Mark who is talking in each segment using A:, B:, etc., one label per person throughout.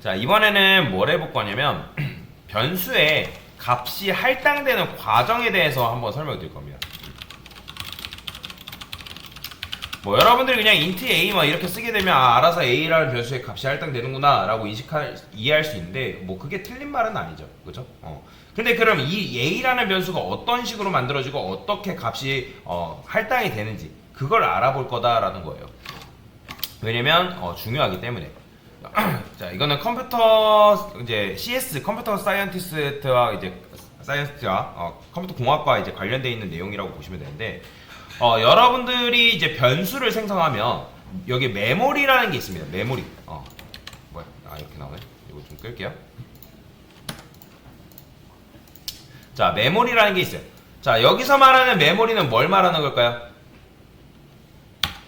A: 자 이번에는 뭘 해볼 거냐면 변수의 값이 할당되는 과정에 대해서 한번 설명드릴 겁니다. 뭐 여러분들이 그냥 int a 막 이렇게 쓰게 되면 아, 알아서 a라는 변수의 값이 할당되는구나 라고 인식할 이해할 수 있는데 뭐 그게 틀린 말은 아니죠, 그죠? 어. 근데 그럼 이 a라는 변수가 어떤 식으로 만들어지고 어떻게 값이 어, 할당이 되는지 그걸 알아볼 거다라는 거예요. 왜냐면 어, 중요하기 때문에. 자 이거는 컴퓨터 이제 CS 컴퓨터 사이언티스트와 이제 사이언스트와 어, 컴퓨터 공학과 이제 관련돼 있는 내용이라고 보시면 되는데 어, 여러분들이 이제 변수를 생성하면 여기 메모리라는 게 있습니다. 메모리. 어, 뭐야? 아 이렇게 나오네. 이거 좀 끌게요. 자 메모리라는 게 있어요. 자 여기서 말하는 메모리는 뭘 말하는 걸까요?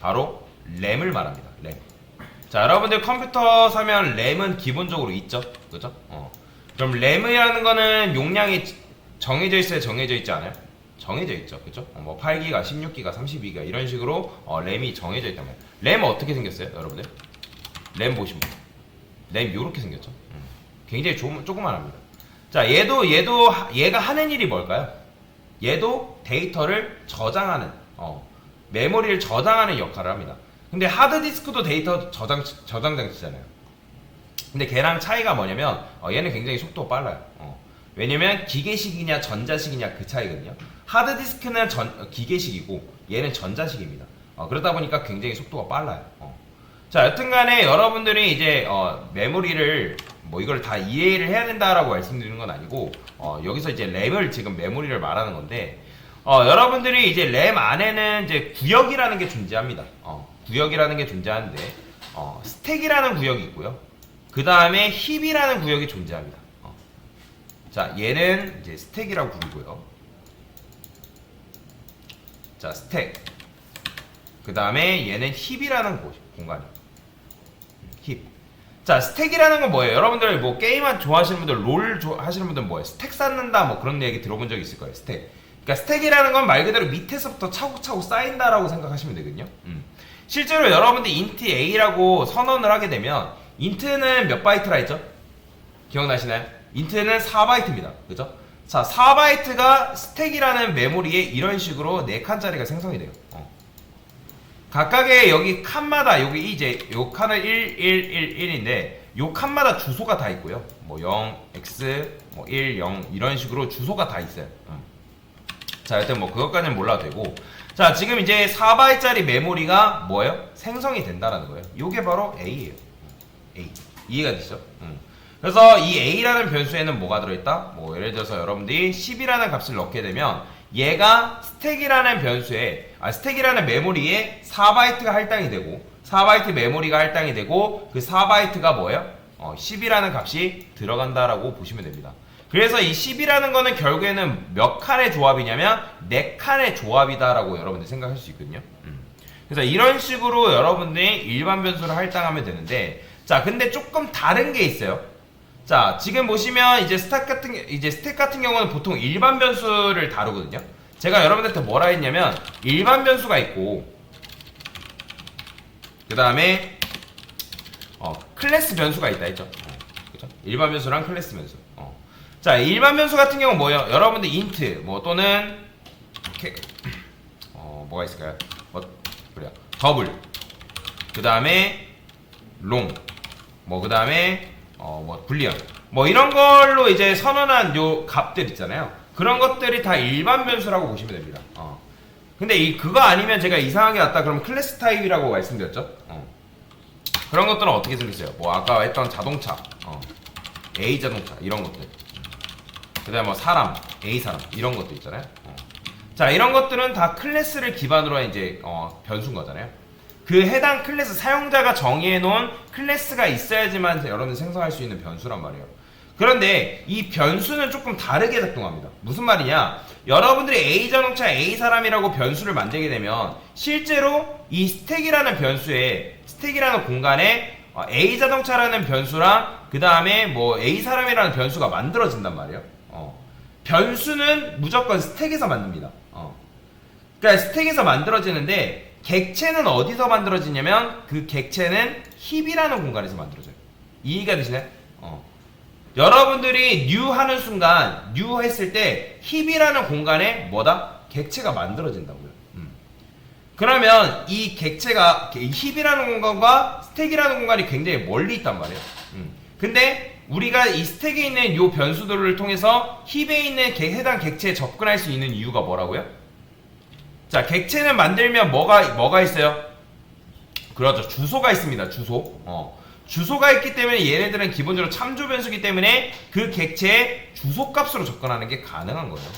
A: 바로 램을 말합니다. 램. 자, 여러분들 컴퓨터 사면 램은 기본적으로 있죠. 그죠? 어. 그럼 램이라는 거는 용량이 정해져 있어요? 정해져 있지 않아요? 정해져 있죠. 그죠? 어, 뭐 8기가, 16기가, 32기가 이런 식으로 어, 램이 정해져 있단 말이에요. 램 어떻게 생겼어요? 여러분들? 램 보시면. 램 요렇게 생겼죠. 음. 굉장히 조, 조그만합니다. 자, 얘도 얘도 하- 얘가 하는 일이 뭘까요? 얘도 데이터를 저장하는 어, 메모리를 저장하는 역할을 합니다. 근데 하드디스크도 데이터 저장 저장 장치잖아요. 근데 걔랑 차이가 뭐냐면 어, 얘는 굉장히 속도가 빨라요. 어. 왜냐면 기계식이냐 전자식이냐 그 차이거든요. 하드디스크는 전, 어, 기계식이고 얘는 전자식입니다. 어, 그러다 보니까 굉장히 속도가 빨라요. 어. 자, 여튼간에 여러분들이 이제 어, 메모리를 뭐 이걸 다 이해를 해야 된다라고 말씀드리는 건 아니고 어, 여기서 이제 램을 지금 메모리를 말하는 건데 어, 여러분들이 이제 램 안에는 이제 구역이라는 게 존재합니다. 어, 구역이라는 게 존재하는데 어, 스택이라는 구역이 있고요. 그 다음에 힙이라는 구역이 존재합니다. 어. 자, 얘는 이제 스택이라고 부르고요. 자, 스택. 그 다음에 얘는 힙이라는 곳, 공간이. 힙. 자, 스택이라는 건 뭐예요? 여러분들 뭐 게임 좋아하시는 분들, 롤 좋아- 하시는 분들 뭐예요? 스택 쌓는다 뭐 그런 얘기 들어본 적 있을 거예요. 스택. 그러니까 스택이라는 건 말 그대로 밑에서부터 차곡차곡 쌓인다라고 생각하시면 되거든요. 음. 실제로 여러분들 int a라고 선언을 하게 되면 int는 몇 바이트라 했죠? 기억나시나요? int는 4바이트입니다. 그죠? 자, 4바이트가 스택이라는 메모리에 이런 식으로 4칸짜리가 생성이 돼요. 어. 각각의 여기 칸마다 여기 이제 요 칸은 1, 1, 1, 1인데 요 칸마다 주소가 다 있고요. 뭐 0, x, 뭐 1, 0 이런 식으로 주소가 다 있어요. 음. 자, 여튼 뭐 그것까지는 몰라도 되고 자, 지금 이제 4바이트짜리 메모리가 뭐예요? 생성이 된다라는 거예요. 요게 바로 A예요. A. 이해가 되시죠? 음. 그래서 이 A라는 변수에는 뭐가 들어있다? 뭐 예를 들어서 여러분들이 10이라는 값을 넣게 되면 얘가 스택이라는 변수에 아 스택이라는 메모리에 4바이트가 할당이 되고 4바이트 메모리가 할당이 되고 그 4바이트가 뭐예요? 어, 10이라는 값이 들어간다라고 보시면 됩니다. 그래서 이 10이라는 거는 결국에는 몇 칸의 조합이냐면 4칸의 조합이다라고 여러분들 생각할 수 있거든요. 음. 그래서 이런 식으로 여러분들이 일반 변수를 할당하면 되는데 자 근데 조금 다른 게 있어요. 자 지금 보시면 이제 스택 같은 게- 이제 스택 같은 경우는 보통 일반 변수를 다루거든요. 제가 여러분들한테 뭐라 했냐면 일반 변수가 있고 그 다음에 어, 클래스 변수가 있다 했죠. 어, 그죠? 일반 변수랑 클래스 변수. 어. 자 일반 변수 같은 경우 는 뭐예요? 여러분들 int 뭐 또는 캐- 어 뭐가 있을까요? 뭐 그래요. 더블 그 다음에 롱뭐그 다음에 어뭐 불리언 뭐 이런 걸로 이제 선언한 요 값들 있잖아요. 그런 것들이 다 일반 변수라고 보시면 됩니다. 어. 근데 이 그거 아니면 제가 이상하게 왔다 그러면 클래스 타입이라고 말씀드렸죠. 어. 그런 것들은 어떻게 생겼어요? 뭐 아까 했던 자동차, 어. A 자동차 이런 것들. 그다음 뭐 사람, A 사람 이런 것도 있잖아요. 어. 자 이런 것들은 다 클래스를 기반으로 한 이제 어, 변수인 거잖아요. 그 해당 클래스 사용자가 정의해 놓은 클래스가 있어야지만 여러분 생성할 수 있는 변수란 말이에요. 그런데 이 변수는 조금 다르게 작동합니다. 무슨 말이냐? 여러분들이 A 자동차 A 사람이라고 변수를 만들게 되면 실제로 이 스택이라는 변수에 스택이라는 공간에 어, A 자동차라는 변수랑 그 다음에 뭐 A 사람이라는 변수가 만들어진단 말이에요. 어. 변수는 무조건 스택에서 만듭니다. 어. 그러니까 스택에서 만들어지는데 객체는 어디서 만들어지냐면 그 객체는 힙이라는 공간에서 만들어져요. 이해가 되시나요? 어. 여러분들이 new 하는 순간 new 했을 때 힙이라는 공간에 뭐다? 객체가 만들어진다고요. 음. 그러면 이 객체가 이 힙이라는 공간과 스택이라는 공간이 굉장히 멀리 있단 말이에요. 음. 근데 우리가 이 스택에 있는 요 변수들을 통해서 힙에 있는 개- 해당 객체에 접근할 수 있는 이유가 뭐라고요? 자, 객체는 만들면 뭐가 뭐가 있어요? 그렇죠. 주소가 있습니다. 주소. 어. 주소가 있기 때문에 얘네들은 기본적으로 참조 변수기 때문에 그 객체의 주소 값으로 접근하는 게 가능한 거예요.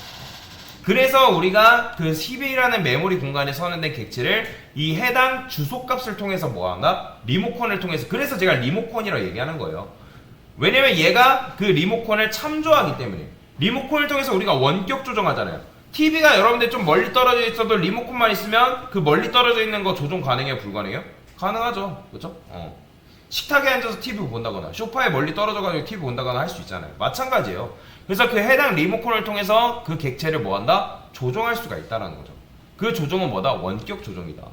A: 그래서 우리가 그 10이라는 메모리 공간에 선언된 객체를 이 해당 주소 값을 통해서 뭐한다? 리모컨을 통해서 그래서 제가 리모컨이라고 얘기하는 거예요. 왜냐면 얘가 그 리모컨을 참조하기 때문에 리모컨을 통해서 우리가 원격 조정하잖아요. TV가 여러분들 좀 멀리 떨어져 있어도 리모컨만 있으면 그 멀리 떨어져 있는 거 조정 가능해요? 불가능해요? 가능하죠. 그죠? 어. 식탁에 앉아서 TV 본다거나 소파에 멀리 떨어져가지고 TV 본다거나 할 수 있잖아요. 마찬가지예요. 그래서 그 해당 리모컨을 통해서 그 객체를 뭐한다? 조정할 수가 있다는 거죠. 그 조정은 뭐다? 원격 조정이다.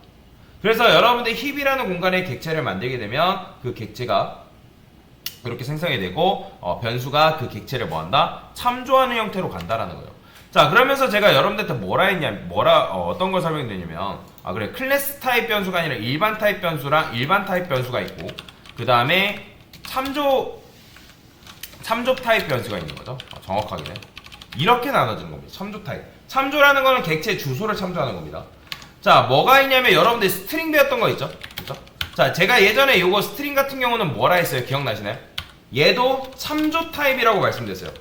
A: 그래서 여러분들 힙이라는 공간에 객체를 만들게 되면 그 객체가 이렇게 생성이 되고 어, 변수가 그 객체를 뭐한다? 참조하는 형태로 간다라는 거예요. 자 그러면서 제가 여러분들한테 뭐라 했냐 뭐라 어, 떤걸 설명드리냐면 아 그래 클래스 타입 변수가 아니라 일반 타입 변수랑 일반 타입 변수가 있고 그 다음에 참조 참조 타입 변수가 있는 거죠. 어, 정확하게 이렇게 나눠지는 겁니다. 참조 타입. 참조라는 거는 객체 주소를 참조하는 겁니다. 자, 뭐가 있냐면 여러분들 스트링 배웠던 거 있죠? 자, 제가 예전에 요거 스트링 같은 경우는 뭐라 했어요? 기억나시나요? 얘도 참조 타입이라고 말씀드렸어요.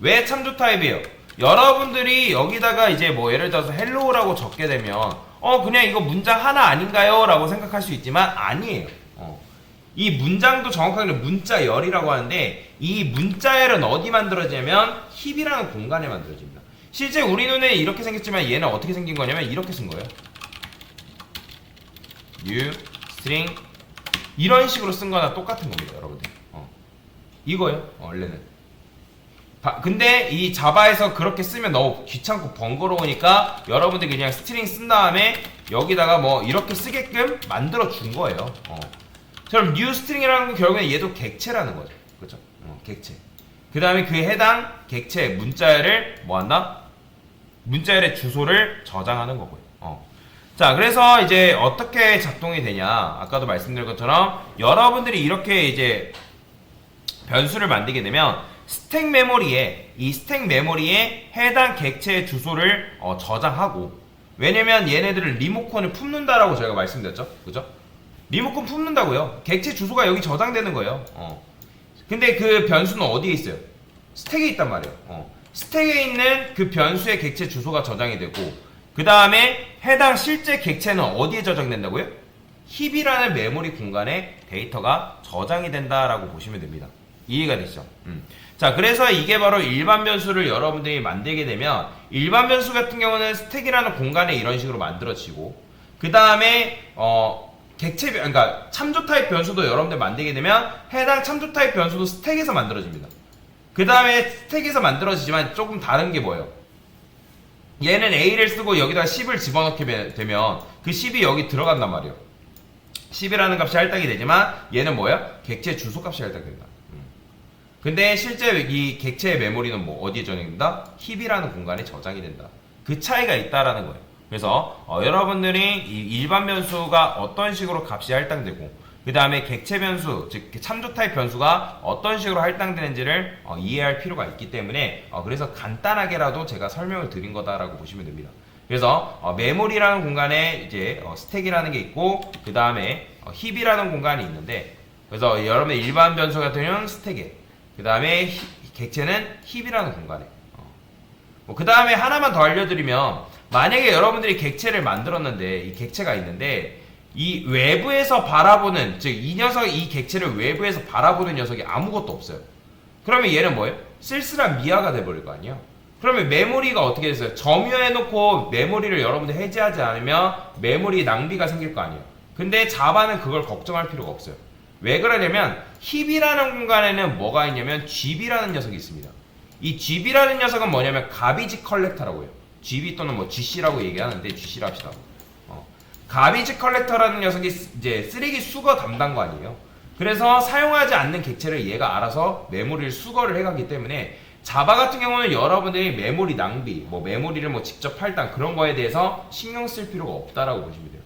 A: 왜 참조 타입이에요? 여러분들이 여기다가 이제 뭐 예를 들어서 헬로우라고 적게 되면 어 그냥 이거 문장 하나 아닌가요? 라고 생각할 수 있지만 아니에요. 어. 이 문장도 정확하게 문자 열이라고 하는데 이 문자 열은 어디 만들어지냐면 힙이라는 공간에 만들어집니다. 실제 우리 눈에 이렇게 생겼지만 얘는 어떻게 생긴 거냐면 이렇게 쓴 거예요. String 이런 식으로 쓴 거나 똑같은 겁니다, 여러분들. 어. 이거요, 어, 원래는. 바- 근데 이 자바에서 그렇게 쓰면 너무 귀찮고 번거로우니까 여러분들이 그냥 스트링 쓴 다음에 여기다가 뭐 이렇게 쓰게끔 만들어 준 거예요. 어. 그럼 new string이라는 건 결국엔 얘도 객체라는 거죠. 그렇죠? 어, 객체. 그 다음에 그 해당 객체 문자열을 뭐한다? 문자열의 주소를 저장하는 거고요. 어. 자, 그래서 이제 어떻게 작동이 되냐? 아까도 말씀드린 것처럼 여러분들이 이렇게 이제 변수를 만들게 되면 스택 메모리에 이 스택 메모리에 해당 객체의 주소를 어, 저장하고 왜냐면 얘네들을 리모컨을 품는다라고 저희가 말씀드렸죠, 그죠? 리모컨 품는다고요. 객체 주소가 여기 저장되는 거예요. 어. 근데 그 변수는 어디에 있어요? 스택에 있단 말이에요. 어. 스택에 있는 그 변수의 객체 주소가 저장이 되고 그 다음에 해당 실제 객체는 어디에 저장된다고요? 힙이라는 메모리 공간에 데이터가 저장이 된다라고 보시면 됩니다. 이해가 되시죠? 음. 자, 그래서 이게 바로 일반 변수를 여러분들이 만들게 되면 일반 변수 같은 경우는 스택이라는 공간에 이런 식으로 만들어지고 그 다음에 어 객체 변- 그러니까 참조 타입 변수도 여러분들 만들게 되면 해당 참조 타입 변수도 스택에서 만들어집니다. 그 다음에 스택에서 만들어지지만 조금 다른 게 뭐예요? 얘는 A를 쓰고 여기다가 10을 집어넣게 되- 되면 그 10이 여기 들어간단 말이에요. 10이라는 값이 할당이 되지만 얘는 뭐야? 객체 주소 값이 할당이 된다. 음. 근데 실제 이 객체의 메모리는 뭐 어디에 저장이 된다? 힙이라는 공간에 저장이 된다. 그 차이가 있다라는 거예요. 그래서 어, 여러분들이 이 일반 변수가 어떤 식으로 값이 할당되고 그 다음에 객체 변수, 즉 참조 타입 변수가 어떤 식으로 할당되는지를 어, 이해할 필요가 있기 때문에 어, 그래서 간단하게라도 제가 설명을 드린 거다라고 보시면 됩니다. 그래서 어, 메모리라는 공간에 이제 어, 스택이라는 게 있고 그 다음에 어, 힙이라는 공간이 있는데 그래서 여러분의 일반 변수 같은 경우는 스택에 그 다음에 객체는 힙이라는 공간에 어. 뭐그 다음에 하나만 더 알려드리면 만약에 여러분들이 객체를 만들었는데 이 객체가 있는데 이 외부에서 바라보는 즉 이 녀석 이 객체를 외부에서 바라보는 녀석이 아무것도 없어요. 그러면 얘는 뭐예요? 쓸쓸한 미아가 돼버릴 거 아니에요? 그러면 메모리가 어떻게 됐어요? 점유해놓고 메모리를 여러분들 해제하지 않으면 메모리 낭비가 생길 거 아니에요? 근데 자바는 그걸 걱정할 필요가 없어요. 왜 그러냐면 힙이라는 공간에는 뭐가 있냐면 GB라는 녀석이 있습니다. 이 GB라는 녀석은 뭐냐면 가비지 컬렉터라고 해요. GB 또는 뭐 GC라고 얘기하는데 GC라 합시다. 어. 가비지 컬렉터라는 녀석이 쓰- 이제 쓰레기 수거 담당 거 아니에요. 그래서 사용하지 않는 객체를 얘가 알아서 메모리를 수거를 해가기 때문에 자바 같은 경우는 여러분들이 메모리 낭비, 뭐 메모리를 뭐 직접 할당 그런 거에 대해서 신경 쓸 필요가 없다라고 보시면 돼요.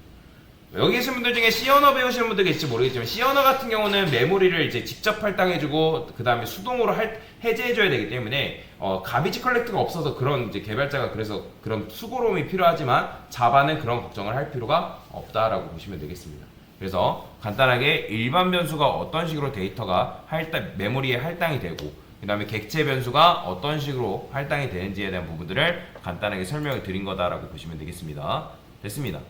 A: 여기 계신 분들 중에 C 언어 배우시는 분들 계실지 모르겠지만 C 언어 같은 경우는 메모리를 이제 직접 할당해주고 그 다음에 수동으로 할- 해제해줘야 되기 때문에 어, 가비지 컬렉트가 없어서 그런 이제 개발자가 그래서 그런 수고로움이 필요하지만 자바는 그런 걱정을 할 필요가 없다라고 보시면 되겠습니다. 그래서 간단하게 일반 변수가 어떤 식으로 데이터가 할당 메모리에 할당이 되고 그 다음에 객체 변수가 어떤 식으로 할당이 되는지에 대한 부분들을 간단하게 설명을 드린 거다라고 보시면 되겠습니다. 됐습니다.